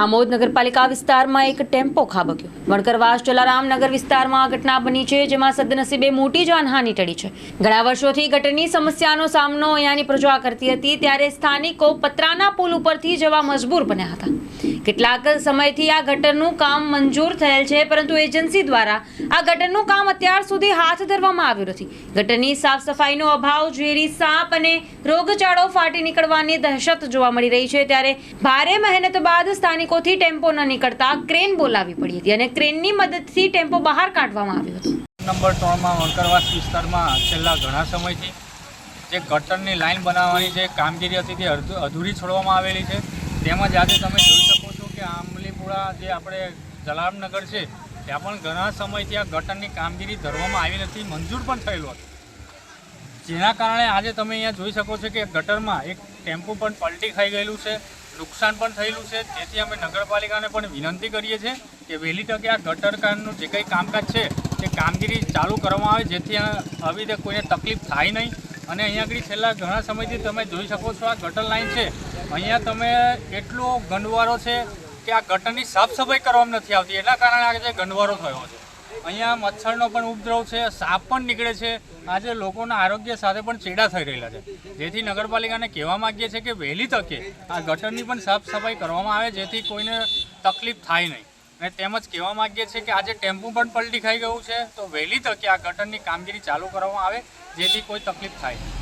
આમોદ નગરપાલિકા વિસ્તારમાં એક ટેમ્પો ખાબક્યો. વણકરવાસ જલારામ નગર વિસ્તારમાં આ ઘટના બની છે, જેમાં સદનસીબે મોટી જાનહાનિ ટળી છે. ઘણા વર્ષોથી ગટરની સમસ્યાનો સામનો અહીંયાની પ્રજા કરતી હતી, ત્યારે સ્થાનિકો પતરાના પુલ ઉપરથી જવા મજબૂર બન્યા હતા. કેટલાક સમયથી આ ગટરનું કામ મંજૂર થયેલ છે, પરંતુ એજન્સી દ્વારા આ ગટરનું કામ અત્યાર સુધી હાથ ધરવામાં આવ્યું નથી. ગટરની સાફ સફાઈનો અભાવ, ઝેરી સાપ અને રોગચાળો ફાટી નીકળવાની દહેશત જોવા મળી રહી છે, ત્યારે ભારે મહેનત બાદ સ્થાનિકોથી ટેમ્પો ન નીકળતા ક્રેન બોલાવી પડી હતી અને ક્રેનની મદદથી ટેમ્પો બહાર કાઢવામાં આવ્યો હતો. નંબર ત્રણમાં વણકરવાસ વિસ્તારમાં છેલ્લા ઘણા સમયથી જે ગટરની લાઈન બનાવવાની જે કામગીરી હતી તે અધૂ- અધૂરી છોડવામાં આવેલી છે. તેમજ આજે તમે જોઈ શકો છો કે આંબલીપુરા જે આપણે જલારામનગર છે, ત્યાં પણ ઘણા સમયથી આ ગટરની કામગીરી ધરવામાં આવી નથી, મંજૂર પણ થયેલું હતું. જેના કારણે આજે તમે અહીંયા જોઈ શકો છો કે ગટરમાં એક ટેમ્પો પણ પલટી ખાઈ ગયેલું છે. નુકસાન પણ થયેલું છે. તેથી અમે નગરપાલિકાને પણ વિનંતી કરીએ છીએ કે વહેલી તકે આ ગટરકામનું જે કંઈ કામકાજ છે, તે કામગીરી ચાલુ કરવામાં આવે, જેથી આવી રીતે કોઈને તકલીફ થાય નહીં. અને અહીંયા આગળ છેલ્લા ઘણા સમયથી તમે જોઈ શકો છો આ ગટર લાઇન છે. અહીંયા તમે એટલો ગંડવારો છે કે આ ગટરની સાફસફાઈ કરવામાં નથી આવતી. એના કારણે આ જે ગંડવારો થયો છે. અહીંયા મચ્છરનો પણ ઉપદ્રવ છે, સાપ પણ નીકળે છે. આજે લોકોના આરોગ્ય સાથે પણ ચેડા થઈ રહેલા છે. જેથી નગરપાલિકાને કહેવા માગીએ છીએ કે વહેલી તકે આ ગટરની પણ સાફ સફાઈ કરવામાં આવે, જેથી કોઈને તકલીફ થાય નહીં. અને તેમજ કહેવા માંગીએ છીએ કે આજે ટેમ્પો પણ પલટી ખાઈ ગયું છે, તો વહેલી તકે આ ગટરની કામગીરી ચાલુ કરવામાં આવે, જેથી કોઈ તકલીફ થાય